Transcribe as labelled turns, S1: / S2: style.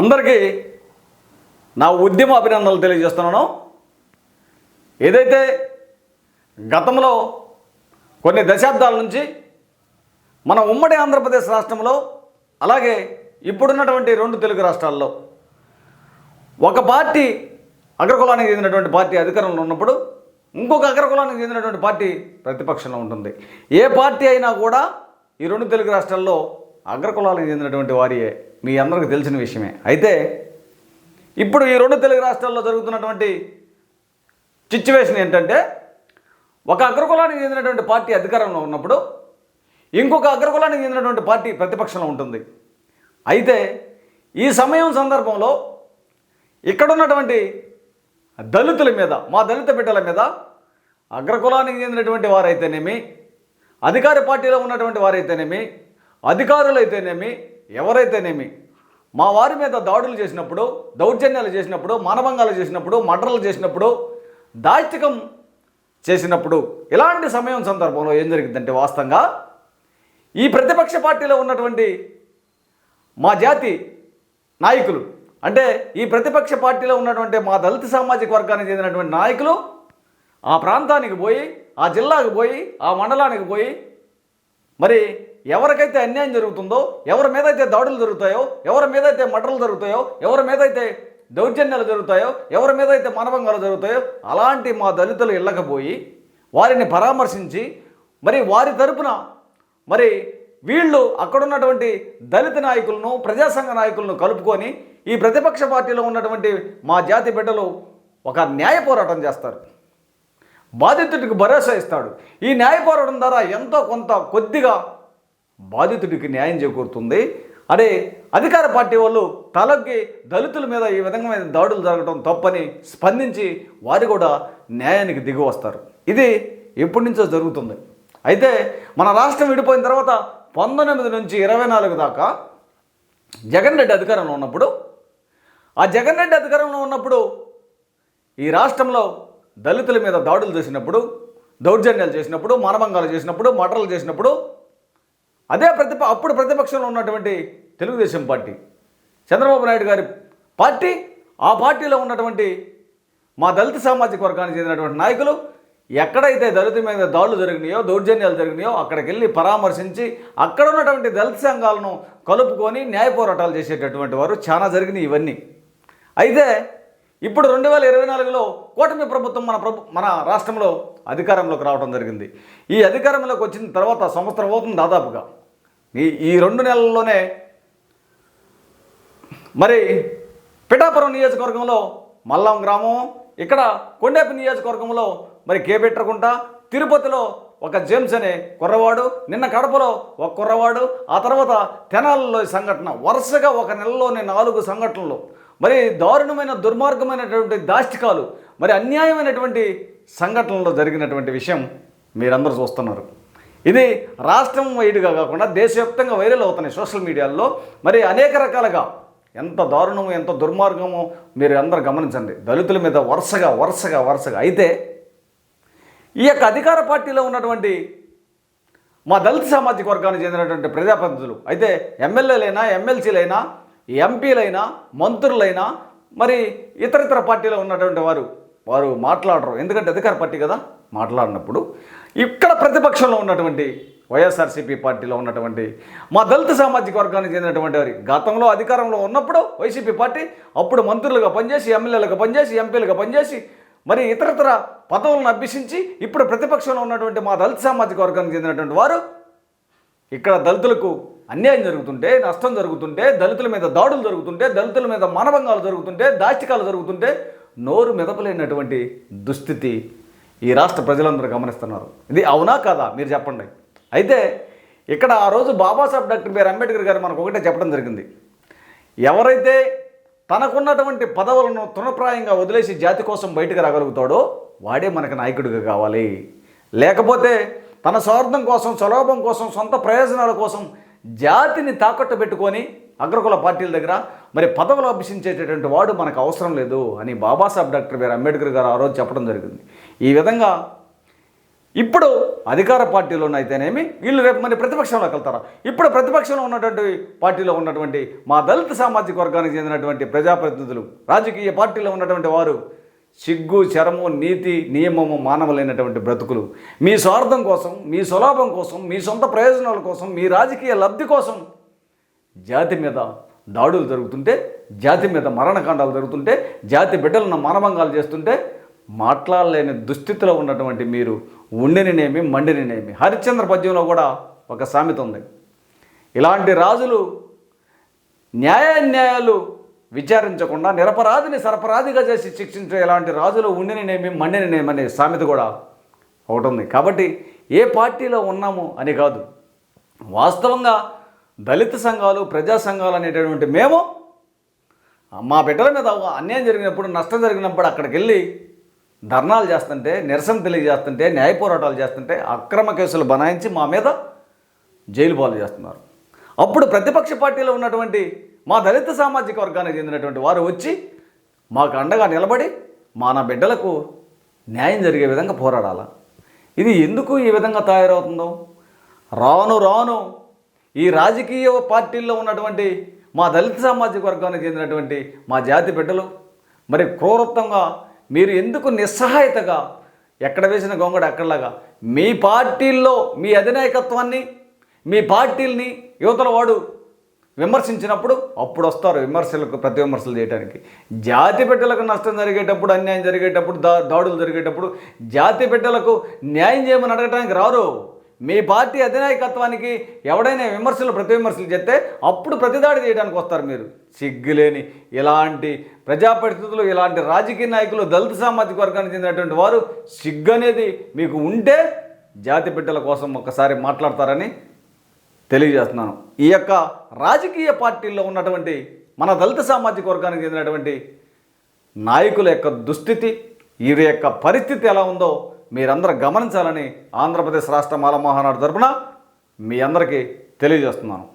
S1: అందరికీ నా ఉద్యమ అభినందనలు తెలియజేస్తున్నాను. ఏదైతే గతంలో కొన్ని దశాబ్దాల నుంచి మన ఉమ్మడి ఆంధ్రప్రదేశ్ రాష్ట్రంలో అలాగే ఇప్పుడున్నటువంటి రెండు తెలుగు రాష్ట్రాల్లో ఒక పార్టీ అగ్రకులానికి చెందినటువంటి పార్టీ అధికారంలో ఉన్నప్పుడు ఇంకొక అగ్రకులానికి చెందినటువంటి పార్టీ ప్రతిపక్షంలో ఉంటుంది. ఏ పార్టీ అయినా కూడా ఈ రెండు తెలుగు రాష్ట్రాల్లో అగ్రకులానికి చెందినటువంటి వారియే మీ అందరికీ తెలిసిన విషయమే. అయితే ఇప్పుడు ఈ రెండు తెలుగు రాష్ట్రాల్లో జరుగుతున్నటువంటి సిచ్యువేషన్ ఏంటంటే ఒక అగ్రకులానికి చెందినటువంటి పార్టీ అధికారంలో ఉన్నప్పుడు ఇంకొక అగ్రకులానికి చెందినటువంటి పార్టీ ప్రతిపక్షంలో ఉంటుంది. అయితే ఈ సమయం సందర్భంలో ఇక్కడున్నటువంటి దళితుల మీద మా దళిత బిడ్డల మీద అగ్రకులానికి చెందినటువంటి వారైతేనేమి అధికార పార్టీలో ఉన్నటువంటి వారైతేనేమి అధికారులైతేనేమి ఎవరైతేనేమి మా వారి మీద దాడులు చేసినప్పుడు దౌర్జన్యాలు చేసినప్పుడు మానభంగాలు చేసినప్పుడు మర్డర్లు చేసినప్పుడు దాష్టికం చేసినప్పుడు ఇలాంటి సమయం సందర్భంలో ఏం జరిగిందంటే వాస్తవంగా ఈ ప్రతిపక్ష పార్టీలో ఉన్నటువంటి మా జాతి నాయకులు అంటే ఈ ప్రతిపక్ష పార్టీలో ఉన్నటువంటి మా దళిత సామాజిక వర్గానికి చెందినటువంటి నాయకులు ఆ ప్రాంతానికి పోయి ఆ జిల్లాకు పోయి ఆ మండలానికి పోయి మరి ఎవరికైతే అన్యాయం జరుగుతుందో ఎవరి మీద అయితే దాడులు జరుగుతాయో ఎవరి మీద అయితే మటర్లు జరుగుతాయో ఎవరి మీద అయితే దౌర్జన్యాలు జరుగుతాయో ఎవరి మీద అయితే మానభంగాలు జరుగుతాయో అలాంటి మా దళితులు ఇళ్ళకపోయి వారిని పరామర్శించి మరి వారి తరపున మరి వీళ్ళు అక్కడున్నటువంటి దళిత నాయకులను ప్రజాసంఘ నాయకులను కలుపుకొని ఈ ప్రతిపక్ష పార్టీలో ఉన్నటువంటి మా జాతి బిడ్డలు ఒక న్యాయ పోరాటం చేస్తారు. బాధితుడికి భరోసా ఇస్తాడు. ఈ న్యాయ పోరాటం ద్వారా ఎంతో కొంత కొద్దిగా బాధితుడికి న్యాయం చేకూరుతుంది. అదే అధికార పార్టీ వాళ్ళు తలకి దళితుల మీద ఈ విధంగా దాడులు జరగడం తప్పని స్పందించి వారు కూడా న్యాయానికి దిగి వస్తారు. ఇది ఎప్పటి నుంచో జరుగుతుంది. అయితే మన రాష్ట్రం విడిపోయిన తర్వాత పంతొమ్మిది నుంచి ఇరవై నాలుగు దాకా జగన్ రెడ్డి అధికారంలో ఉన్నప్పుడు ఆ జగన్ రెడ్డి అధికారంలో ఉన్నప్పుడు ఈ రాష్ట్రంలో దళితుల మీద దాడులు చేసినప్పుడు దౌర్జన్యాలు చేసినప్పుడు మానభంగాలు చేసినప్పుడు మటర్లు చేసినప్పుడు అదే ప్రతిప అప్పుడు ప్రతిపక్షంలో ఉన్నటువంటి తెలుగుదేశం పార్టీ. చంద్రబాబు నాయుడు గారి పార్టీ ఆ పార్టీలో ఉన్నటువంటి మా దళిత సామాజిక వర్గానికి చెందినటువంటి నాయకులు ఎక్కడైతే దళిత మీద దాడులు జరిగినాయో దౌర్జన్యాలు జరిగినాయో అక్కడికి వెళ్ళి పరామర్శించి అక్కడ ఉన్నటువంటి దళిత సంఘాలను కలుపుకొని న్యాయ పోరాటాలు చేసేటటువంటి వారు చాలా జరిగినాయి ఇవన్నీ. అయితే ఇప్పుడు రెండు వేల ఇరవై నాలుగులో కూటమి ప్రభుత్వం మన ప్రభు మన రాష్ట్రంలో అధికారంలోకి రావడం జరిగింది. ఈ అధికారంలోకి వచ్చిన తర్వాత సంవత్సరం అవుతుంది దాదాపుగా. ఈ ఈ రెండు నెలల్లోనే మరి పిఠాపురం నియోజకవర్గంలో మల్లం గ్రామం ఇక్కడ కొండేపు నియోజకవర్గంలో మరి కేబెట్టకుంట తిరుపతిలో ఒక జేమ్స్ అనే కుర్రవాడు నిన్న కడపలో ఒక కుర్రవాడు ఆ తర్వాత తెనాలలో సంఘటన. వరుసగా ఒక నెలలోనే నాలుగు సంఘటనలు. మరి దారుణమైన దుర్మార్గమైనటువంటి దాష్టికాలు మరి అన్యాయమైనటువంటి సంఘటనలో జరిగినటువంటి విషయం మీరందరూ చూస్తున్నారు. ఇది రాష్ట్రం వైడ్గా కాకుండా దేశవ్యాప్తంగా వైరల్ అవుతున్నాయి సోషల్ మీడియాలో మరి అనేక రకాలుగా ఎంత దారుణము ఎంత దుర్మార్గమో మీరు అందరు గమనించండి. దళితుల మీద వరుసగా వరుసగా వరుసగా. అయితే ఈ యొక్క అధికార పార్టీలో ఉన్నటువంటి మా దళిత సామాజిక వర్గానికి చెందినటువంటి ప్రజాప్రతినిధులు అయితే ఎమ్మెల్యేలైనా ఎమ్మెల్సీలైనా ఎంపీలైనా మంత్రులైనా మరి ఇతర ఇతర పార్టీలో ఉన్నటువంటి వారు వారు మాట్లాడరు. ఎందుకంటే అధికార పార్టీ కదా మాట్లాడినప్పుడు. ఇక్కడ ప్రతిపక్షంలో ఉన్నటువంటి వైఎస్ఆర్సీపీ పార్టీలో ఉన్నటువంటి మా దళిత సామాజిక వర్గానికి చెందినటువంటి వారి గతంలో అధికారంలో ఉన్నప్పుడు వైసీపీ పార్టీ అప్పుడు మంత్రులుగా పనిచేసి ఎమ్మెల్యేలుగా పనిచేసి ఎంపీలుగా పనిచేసి మరి ఇతరతర పదవులను అభ్యసించి ఇప్పుడు ప్రతిపక్షంలో ఉన్నటువంటి మా దళిత సామాజిక వర్గానికి చెందినటువంటి వారు ఇక్కడ దళితులకు అన్యాయం జరుగుతుంటే నష్టం జరుగుతుంటే దళితుల మీద దాడులు జరుగుతుంటే దళితుల మీద మానభంగాలు జరుగుతుంటే దాష్టికాలు జరుగుతుంటే నోరు మెదపలేనటువంటి దుస్థితి ఈ రాష్ట్ర ప్రజలందరూ గమనిస్తున్నారు. ఇది అవునా కాదా? మీరు చెప్పండి. అయితే ఇక్కడ ఆ రోజు బాబాసాహెబ్ డాక్టర్ బిఆర్ అంబేద్కర్ గారు మనకు ఒకటే చెప్పడం జరిగింది. ఎవరైతే తనకున్నటువంటి పదవులను తృణప్రాయంగా వదిలేసి జాతి కోసం బయటకు రాగలుగుతాడో వాడే మనకు నాయకుడిగా కావాలి. లేకపోతే తన స్వార్థం కోసం స్వలోభం కోసం సొంత ప్రయోజనాల కోసం జాతిని తాకట్టు పెట్టుకొని అగ్రకుల పార్టీల దగ్గర మరి పదవులు అభ్యసించేటటువంటి వాడు మనకు అవసరం లేదు అని బాబాసాహెబ్ డాక్టర్ బిఆర్ అంబేద్కర్ గారు ఆ రోజు చెప్పడం జరిగింది. ఈ విధంగా ఇప్పుడు అధికార పార్టీలోనైతేనేమి అయితేనేమి వీళ్ళు రేపు మరి ప్రతిపక్షంలోకి వెళ్తారా? ఇప్పుడు ప్రతిపక్షంలో ఉన్నటువంటి పార్టీలో ఉన్నటువంటి మా దళిత సామాజిక వర్గానికి చెందినటువంటి ప్రజాప్రతినిధులు రాజకీయ పార్టీలో ఉన్నటువంటి వారు సిగ్గు చరము నీతి నియమము మానవులైనటువంటి బ్రతుకులు. మీ స్వార్థం కోసం మీ సులాభం కోసం మీ సొంత ప్రయోజనాల కోసం మీ రాజకీయ లబ్ధి కోసం జాతి మీద దాడులు జరుగుతుంటే జాతి మీద మరణకాండాలు జరుగుతుంటే జాతి బిడ్డలను మానభంగాలు చేస్తుంటే మాట్లాడలేని దుస్థితిలో ఉన్నటువంటి మీరు ఉండినినేమి మండినినేమి హరిశ్చంద్ర పద్యంలో కూడా ఒక సామెత ఉంది. ఇలాంటి రాజులు న్యాయాన్యాయాలు విచారించకుండా నిరపరాధిని సరపరాధిగా చేసి శిక్షించే ఇలాంటి రాజులు ఉండినినేమి మండినినేమి నేమనే సామెత కూడా ఒకటి ఉంది. కాబట్టి ఏ పార్టీలో ఉన్నాము అని కాదు. వాస్తవంగా దళిత సంఘాలు ప్రజా సంఘాలు అనేటటువంటి మేము మా బిడ్డల మీద అన్యాయం జరిగినప్పుడు నష్టం జరిగినప్పుడు అక్కడికి వెళ్ళి ధర్నాలు చేస్తుంటే నిరసన తెలియజేస్తుంటే న్యాయ పోరాటాలు చేస్తుంటే అక్రమ కేసులు బనాయించి మా మీద జైలు పాలు చేస్తున్నారు. అప్పుడు ప్రతిపక్ష పార్టీలో ఉన్నటువంటి మా దళిత సామాజిక వర్గానికి చెందినటువంటి వారు వచ్చి మాకు అండగా నిలబడి మా నా బిడ్డలకు న్యాయం జరిగే విధంగా పోరాడాలా. ఇది ఎందుకు ఈ విధంగా తయారవుతుందో? రాను రాను ఈ రాజకీయ పార్టీల్లో ఉన్నటువంటి మా దళిత సామాజిక వర్గానికి చెందినటువంటి మా జాతి బిడ్డలు మరి క్రూరత్వంగా మీరు ఎందుకు నిస్సహాయతగా ఎక్కడ వేసిన గొంగడ అక్కడలాగా మీ పార్టీల్లో మీ అధినాయకత్వాన్ని మీ పార్టీల్ని యువతల వాడు విమర్శించినప్పుడు అప్పుడు వస్తారు విమర్శలకు ప్రతి విమర్శలు చేయడానికి జాతి బిడ్డలకు నష్టం జరిగేటప్పుడు అన్యాయం జరిగేటప్పుడు దా దాడులు జరిగేటప్పుడు జాతి బిడ్డలకు న్యాయం చేయమని అడగటానికి రారు. మీ పార్టీ అధినాయకత్వానికి ఎవడైనా విమర్శలు ప్రతి విమర్శలు చేస్తే అప్పుడు ప్రతిదాడి చేయడానికి వస్తారు మీరు. సిగ్గులేని ఇలాంటి ప్రజా పరిస్థితులు ఇలాంటి రాజకీయ నాయకులు దళిత సామాజిక వర్గానికి చెందినటువంటి వారు సిగ్గు అనేది మీకు ఉంటే జాతి బిడ్డల కోసం ఒకసారి మాట్లాడతారని తెలియజేస్తున్నాను. ఈ యొక్క రాజకీయ పార్టీల్లో ఉన్నటువంటి మన దళిత సామాజిక వర్గానికి చెందినటువంటి నాయకుల యొక్క దుస్థితి వీరి యొక్క పరిస్థితి ఎలా ఉందో మీరందరూ గమనించాలని ఆంధ్రప్రదేశ్ రాష్ట్ర మాల మహానాడు తరపున మీ అందరికీ తెలియజేస్తున్నాను.